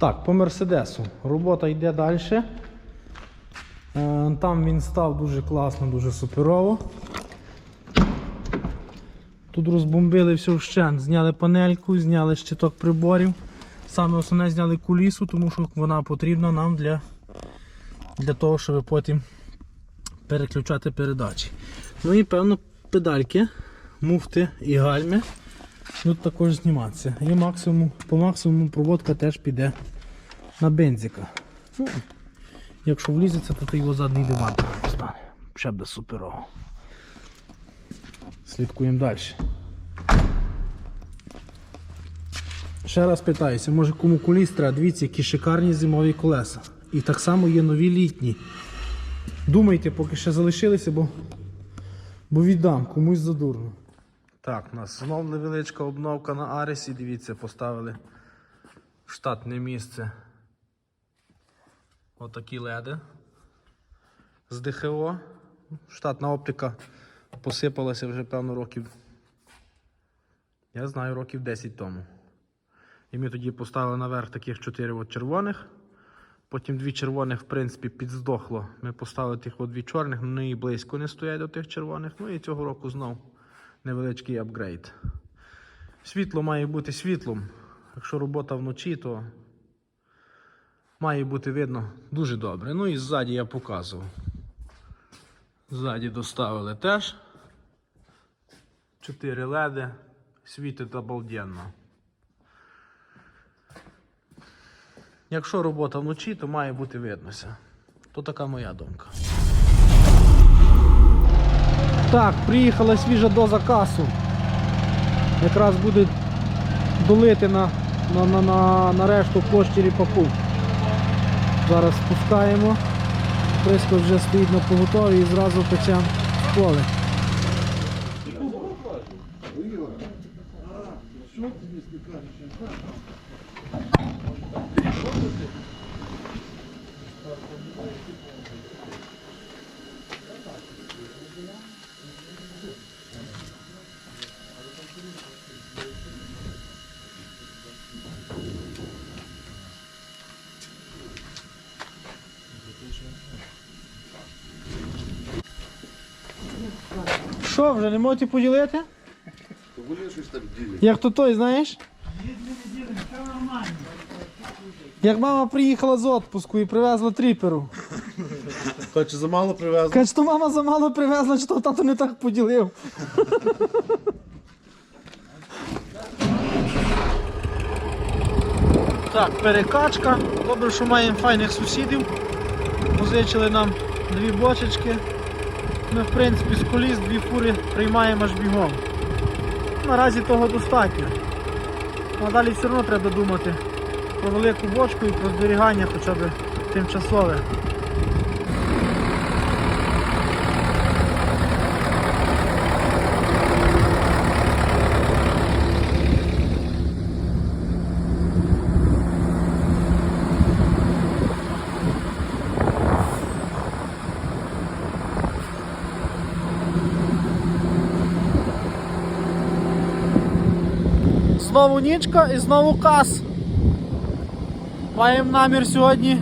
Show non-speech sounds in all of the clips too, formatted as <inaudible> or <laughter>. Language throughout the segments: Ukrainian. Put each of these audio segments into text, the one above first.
Так, по Мерседесу. Робота йде далі. Е, Там він став дуже класно, дуже суперово. Тут розбомбили все вщент, зняли панельку, зняли щиток приборів. Саме основне зняли кулісу, тому що вона потрібна нам для, для того, щоб потім переключати передачі. Ну і певно педальки, муфти і гальми будуть також зніматися. І максимум, по максимуму проводка теж піде на бензика. Ну, якщо влізеться, то ти його задній диван стане. Ще буде суперово. Слідкуємо далі. Ще раз питаюся, може кому куліс треба, дивіться, які шикарні зимові колеса. І так само є нові літні. Думайте, поки ще залишилися, бо, бо віддам комусь задурно. Так, у нас знов невеличка обновка на Аресі. Дивіться, поставили в штатне місце. Отакі леди з ДХО. Штатна оптика посипалася вже певно років. Я знаю, років 10 тому. І ми тоді поставили наверх таких 4 от червоних. Потім дві червоних, в принципі, підздохло. Ми поставили тих от дві чорних, вони і близько не стоять до тих червоних. Ну і цього року знов невеличкий апгрейд. Світло має бути світлом. Якщо робота вночі, то має бути видно дуже добре. Ну і ззаді я показував. Ззаді доставили теж. Чотири леди. Світить обалденно. Якщо робота вночі, то має бути виднося. То така моя думка. Так, приїхала свіжа доза касу. Якраз буде долити на, на, на, на, на решту площі ріпаку. Зараз спускаємо. Приско вже стоїть на поготові і зразу печемо в поле. Що, вже не можете поділити? Вони щось там ділять. Як то той, знаєш? Як мама приїхала з відпуску і привезла тріперу. Хоче замало привезли. Каже, що мама замало привезла, що то тато не так поділив. Так, перекачка. Добре, що маємо файних сусідів. Позичили нам дві бочечки. Ми, в принципі, з коліс дві фури приймаємо аж бігом. Наразі того достатньо. А далі все одно треба думати про велику бочку і про зберігання хоча б тимчасове. Знову нічка і знову кас. Маємо намір сьогодні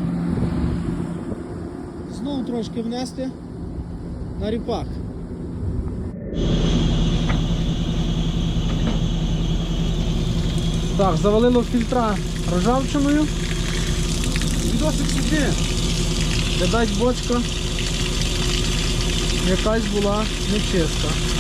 знову трошки внести на ріпак. Так, завалило фільтра ржавчиною. Відосик сюди. Видать бочка якась була нечиста.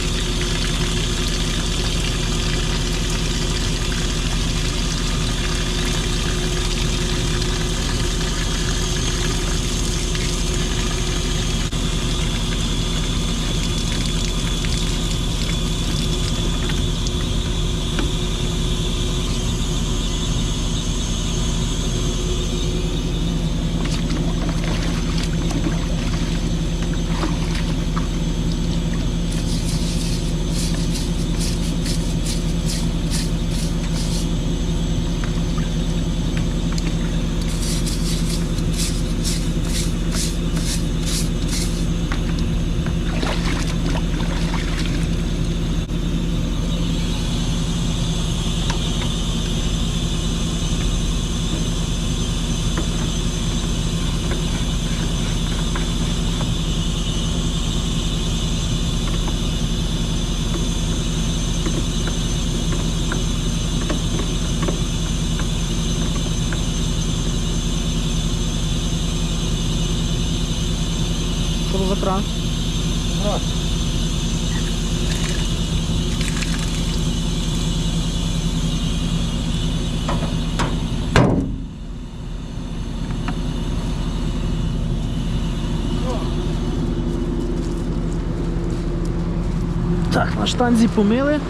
Так, на штанзі помили.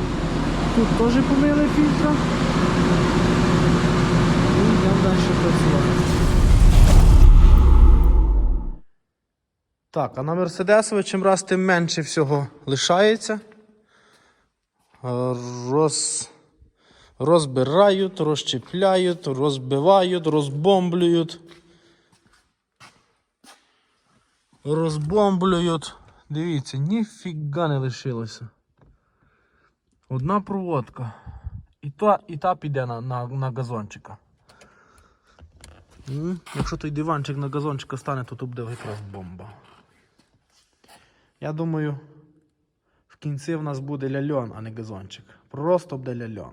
Тут теж помили фільтра. І йдемо далі працювати. Так, а на Мерседесові чим раз тим менше всього лишається. Роз... Розбирають, розчіпляють, розбивають, розбомблюють. Розбомблюють. Дивіться, ніфіга не лишилося. Одна проводка. І та, і та піде на, на, на газончика. М, Якщо той диванчик на газончика стане, то тут буде якраз бомба. Я думаю, в кінці в нас буде ляльон, а не газончик. Просто буде ляльон.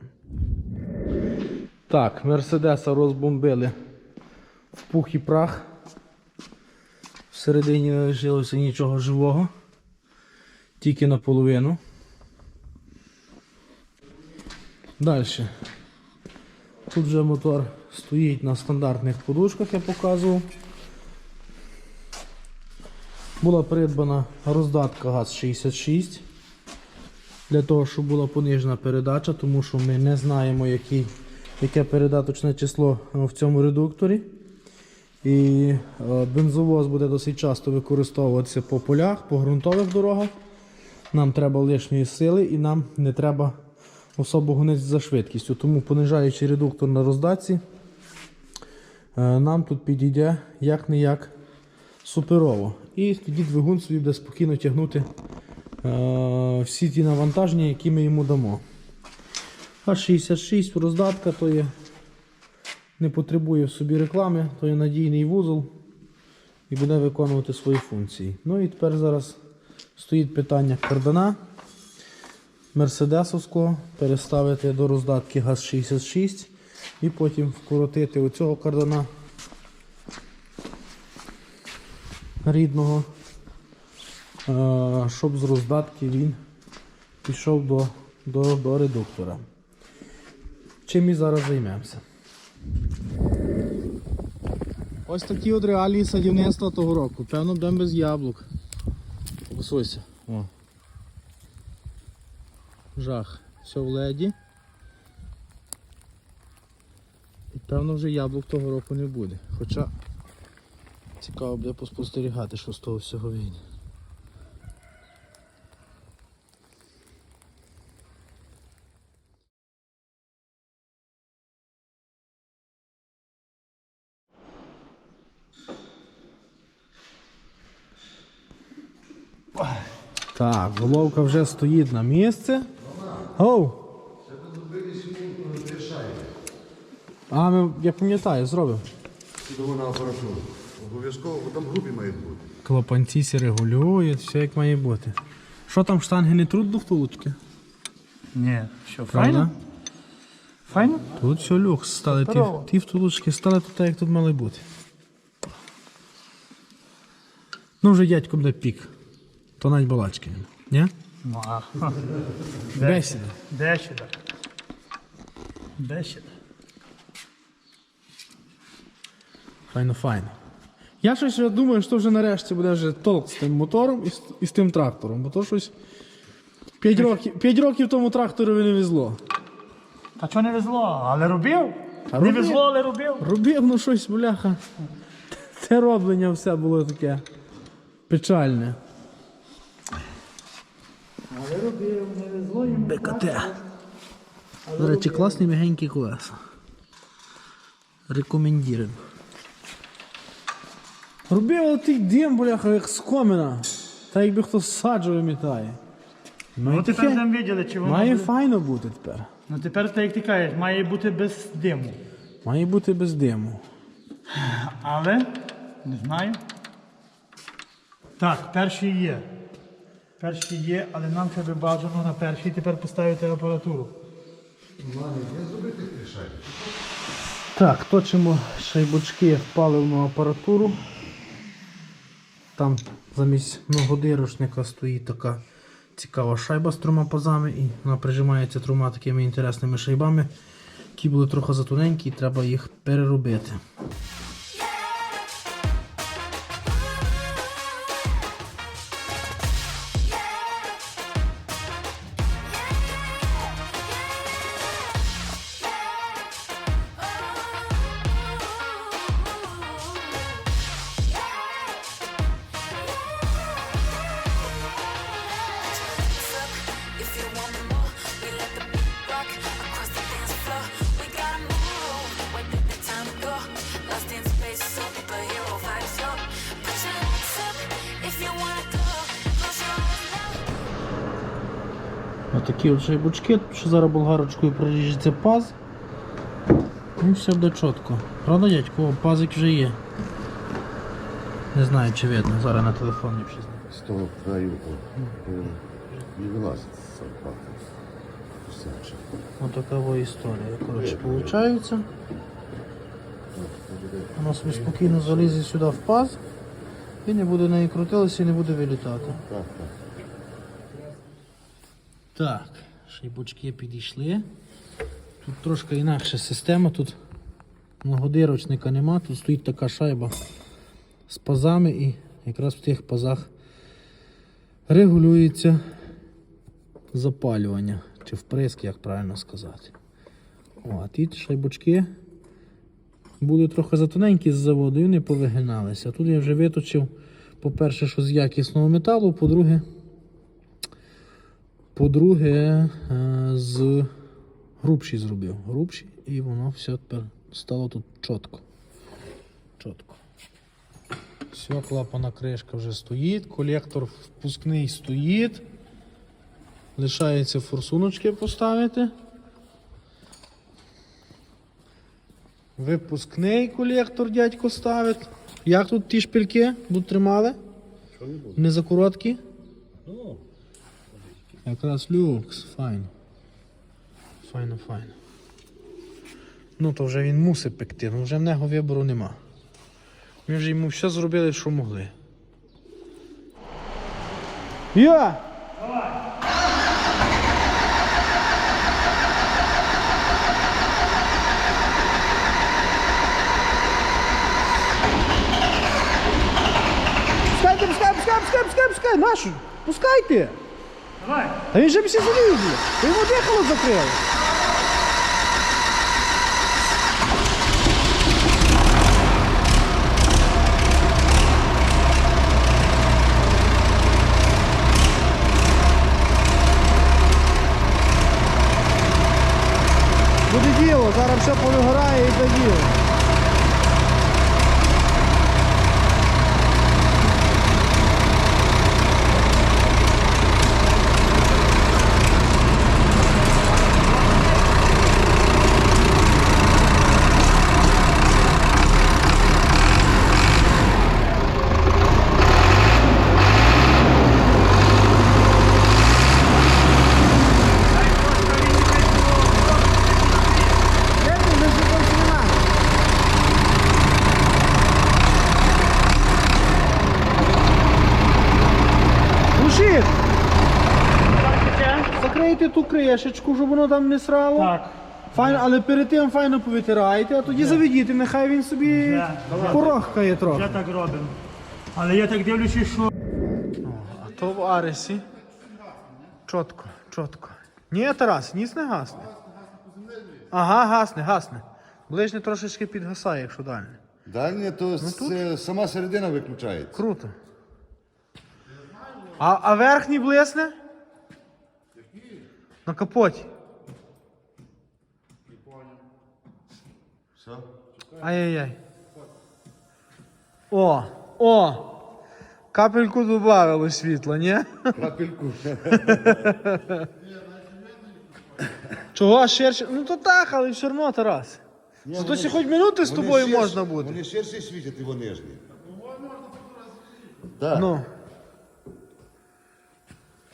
Так, Мерседеса розбомбили в пух і прах. Всередині не лишилося нічого живого. Тільки наполовину. Далі. Тут вже мотор стоїть на стандартних подушках, я показував. Була придбана роздатка ГАЗ-66 для того, щоб була понижена передача, тому що ми не знаємо, який, яке передаточне число в цьому редукторі. І е, бензовоз буде досить часто використовуватися по полях, по ґрунтових дорогах. Нам треба лишньої сили і нам не треба особо гонити за швидкістю. Тому понижаючи редуктор на роздатці, е, нам тут підійде як не як суперово. І тоді двигун собі буде спокійно тягнути е, всі ті навантаження, які ми йому дамо. А 66 роздатка то є, не потребує в собі реклами, то є надійний вузол і буде виконувати свої функції. Ну і тепер зараз стоїть питання кардана мерседесовського переставити до роздатки ГАЗ-66 і потім вкоротити оцього кардана рідного, е, щоб з роздатки він пішов до, до, до редуктора. Чим і зараз займемося. Ось такі от реалії садівництва того року. Певно, будемо без яблук. Посуйся. О. Жах. Все в леді. І певно вже яблук того року не буде. Хоча цікаво буде поспостерігати, що з того всього вийде. Так, головка вже стоїть на місце. Оу! А, ми, я пам'ятаю, зробимо. Судову на апаратуру. Обов'язково, бо там грубі мають бути. Клапанці сі регулюють, все як має бути. Що там штанги не труть до втулочки? Ні, що, файно? Файно? Тут все люкс стали. Ті, ті втулочки стали тут так, як тут мали бути. Ну вже дядько буде пік. То навіть балачки. Ні? Ну, а, <laughs> Бесіда. Ще так? Де ще? Файно, файно. Я щось думаю, що вже нарешті буде вже толк з тим мотором і з, і з тим трактором, бо то щось 5 років, 5 років тому тракторові не везло. Та чого не везло? Але робив? Та не робив. везло, але робив. Робив, ну щось, бляха. Те роблення все було таке печальне. Але робив, не везло йому. БКТ. До речі, класні м'ягенькі колеса. Рекомендуємо. Робив отий дим, бляха, як з коміна. Та якби хто саджу вимітає. Має, Ну тепер будемо виділи, чи воно має буде. файно бути тепер. Ну тепер так як ти кажеш, має бути без диму. Має бути без диму. Але не знаю. Так, перший є. Перший є, але нам ще бажано на перший тепер поставити апаратуру. Так, точимо шайбочки в паливну апаратуру. Там замість многодирочника стоїть така цікава шайба з трьома пазами, і вона прижимається трьома такими інтересними шайбами, які були трохи затоненькі, і треба їх переробити. Now. Отакі от шайбочки, що зараз болгарочкою проріжеться паз. І все буде чітко. Правда, дядько? О, пазик вже є. Не знаю, чи видно, зараз на телефоні щось. З того краю е, вилазить сам пахне. Отака во історія. Коротше, виходить. Воно собі спокійно залізе сюди в паз і не буде неї крутилося і не буде вилітати. Так, так. Так, шайбочки підійшли. Тут трошки інакша система, тут многодирочника нема, тут стоїть така шайба з пазами і якраз в тих пазах регулюється запалювання чи вприск, як правильно сказати. О, а ті шайбочки були трохи затоненькі з заводу і вони повигиналися. Тут я вже виточив, по-перше, що з якісного металу, по-друге, по-друге, е, з грубші зробив. Грубші, і воно все тепер стало тут чітко. Чітко. Все, клапана кришка вже стоїть, колектор впускний стоїть. Лишається форсуночки поставити. Випускний колектор дядько ставить. Як тут ті шпильки будуть тримали? Не за короткі? Якраз люкс, файно. Файно, файно. Ну то вже він мусить пекти, ну вже в нього вибору нема. Ми вже йому все зробили, що могли. Я! Пускайте, пускай, пускай, пускай, пускай, пускай, нашу, пускайте! Давай. Та він же всі залізли. Ви йому дихало закрили. Буде діло, зараз все повигорає і діло. Щоб воно там не срало. Так. Файно, але перед тим файно повитирайте, а тоді заведіть, нехай він собі Вже. порохкає трохи. Я так робимо. Але я так дивлюся, що А то в Аресі. Чітко, чітко. Ні, Тарас, ніс не гасне. Ага, гасне, гасне. Ближнє трошечки підгасає, якщо дальне. Дальня, то це сама середина виключається. Круто. А, а верхній блисне? На капоті. Все? Ай-яй-яй. О, о! Капельку додавало світла, ні? Крапельку. Чого ширше? Ну то так, але все одно, Тарас. Зато ще хоч минути з Вони тобою ширші- можна буде. Вони ширше світять, і вони нижні. Так. Ну.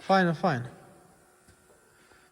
Файно, файно.